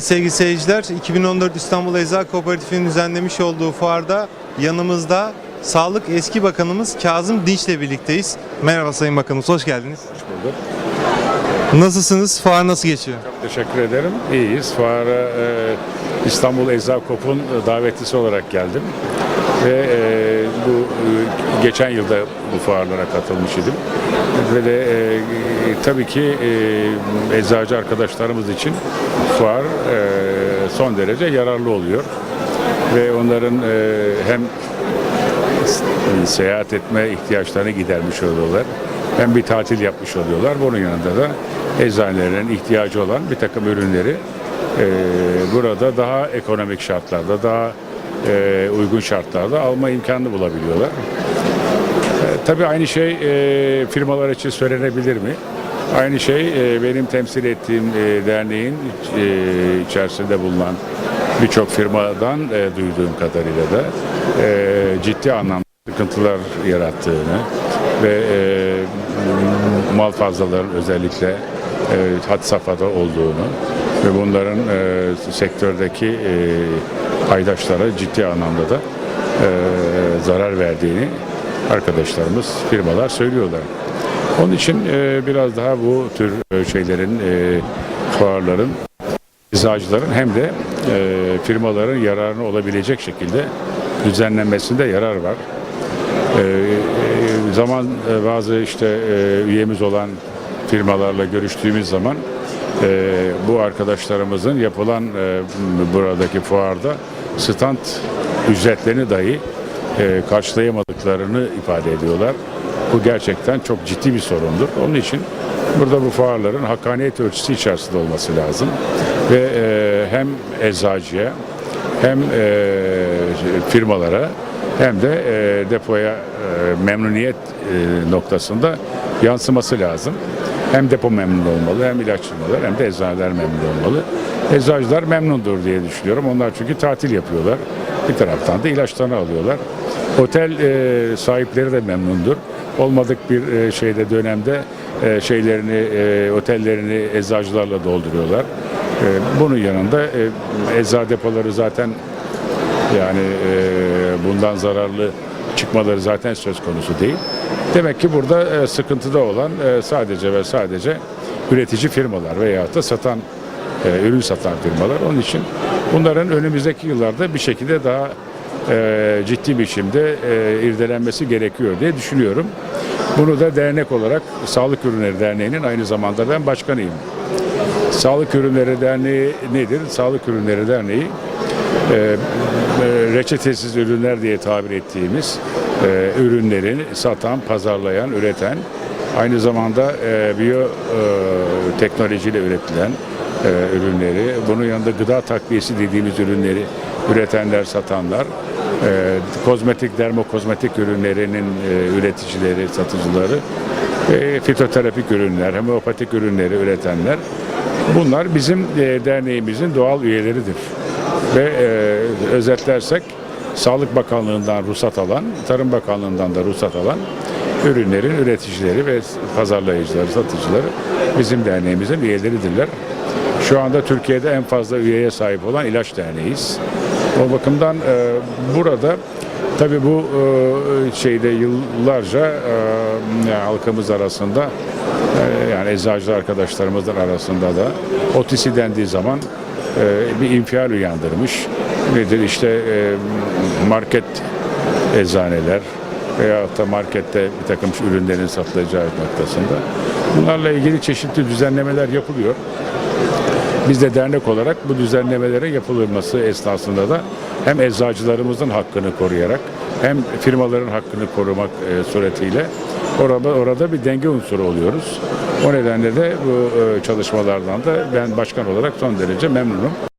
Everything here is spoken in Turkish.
Sevgili seyirciler, 2014 İstanbul Eczacı Kooperatifi'nin düzenlemiş olduğu fuarda yanımızda Sağlık Eski Bakanımız Kazım Dinç'le birlikteyiz. Merhaba Sayın Bakanımız, hoş geldiniz. bulduk. Nasılsınız? Fuar nasıl geçiyor? Teşekkür ederim. İyiyiz. Fuara e, İstanbul Eczakop'un davetlisi olarak geldim. Ve e, bu e, geçen yılda bu fuarlara katılmış idim. Ve de e, e, tabii ki e, eczacı arkadaşlarımız için fuar e, son derece yararlı oluyor. Ve onların e, hem seyahat etme ihtiyaçlarını gidermiş oluyorlar. Hem bir tatil yapmış oluyorlar. Bunun yanında da eczanelerin ihtiyacı olan bir takım ürünleri e, burada daha ekonomik şartlarda, daha e, uygun şartlarda alma imkanı bulabiliyorlar. E, tabii aynı şey e, firmalar için söylenebilir mi? Aynı şey e, benim temsil ettiğim e, derneğin e, içerisinde bulunan birçok firmadan e, duyduğum kadarıyla da e, ciddi anlamda sıkıntılar yarattığını ve e, mal fazlaların özellikle e, had safhada olduğunu ve bunların e, sektördeki e, paydaşlara ciddi anlamda da e, zarar verdiğini arkadaşlarımız, firmalar söylüyorlar. Onun için e, biraz daha bu tür e, şeylerin, e, fuarların eczacıların hem de e, firmaların yararına olabilecek şekilde düzenlenmesinde yarar var. E, e, zaman e, bazı işte e, üyemiz olan firmalarla görüştüğümüz zaman e, bu arkadaşlarımızın yapılan e, buradaki fuarda stand ücretlerini dahi e, karşılayamadıklarını ifade ediyorlar. Bu gerçekten çok ciddi bir sorundur. Onun için burada bu fuarların hakkaniyet ölçüsü içerisinde olması lazım. Ve e, hem eczacıya hem e, firmalara hem de e, depoya e, memnuniyet e, noktasında yansıması lazım. Hem depo memnun olmalı, hem ilaç firmalar hem de eczaneler memnun olmalı. Eczacılar memnundur diye düşünüyorum. Onlar çünkü tatil yapıyorlar. Bir taraftan da ilaçlarını alıyorlar. Otel e, sahipleri de memnundur. Olmadık bir e, şeyde dönemde e, şeylerini, e, otellerini eczacılarla dolduruyorlar. E, bunun yanında e, eczacı depoları zaten yani e, bundan zararlı çıkmaları zaten söz konusu değil. Demek ki burada e, sıkıntıda olan e, sadece ve sadece üretici firmalar veyahut da satan e, ürün satan firmalar. Onun için bunların önümüzdeki yıllarda bir şekilde daha e, ciddi biçimde e, irdelenmesi gerekiyor diye düşünüyorum. Bunu da dernek olarak Sağlık Ürünleri Derneği'nin aynı zamanda ben başkanıyım. Sağlık Ürünleri Derneği nedir? Sağlık Ürünleri Derneği e, e, reçetesiz ürünler diye tabir ettiğimiz e, ürünleri satan, pazarlayan, üreten, aynı zamanda e, biyo e, teknolojiyle üretilen ürünleri, bunun yanında gıda takviyesi dediğimiz ürünleri üretenler, satanlar, e, kozmetik, dermokozmetik ürünlerinin üreticileri, satıcıları, e, fitoterapik ürünler, homeopatik ürünleri üretenler, bunlar bizim derneğimizin doğal üyeleridir. Ve e, özetlersek Sağlık Bakanlığı'ndan ruhsat alan, Tarım Bakanlığı'ndan da ruhsat alan ürünlerin üreticileri ve pazarlayıcıları, satıcıları bizim derneğimizin üyeleridirler. Şu anda Türkiye'de en fazla üyeye sahip olan ilaç derneğiyiz. O bakımdan e, burada tabii bu e, şeyde yıllarca e, halkımız arasında e, yani eczacı arkadaşlarımızın arasında da otisi dendiği zaman e, bir infial uyandırmış. Nedir işte e, market eczaneler veyahut da markette bir takım ürünlerin satılacağı noktasında. Bunlarla ilgili çeşitli düzenlemeler yapılıyor. Biz de dernek olarak bu düzenlemelere yapılması esnasında da hem eczacılarımızın hakkını koruyarak hem firmaların hakkını korumak e, suretiyle orada orada bir denge unsuru oluyoruz. O nedenle de bu e, çalışmalardan da ben başkan olarak son derece memnunum.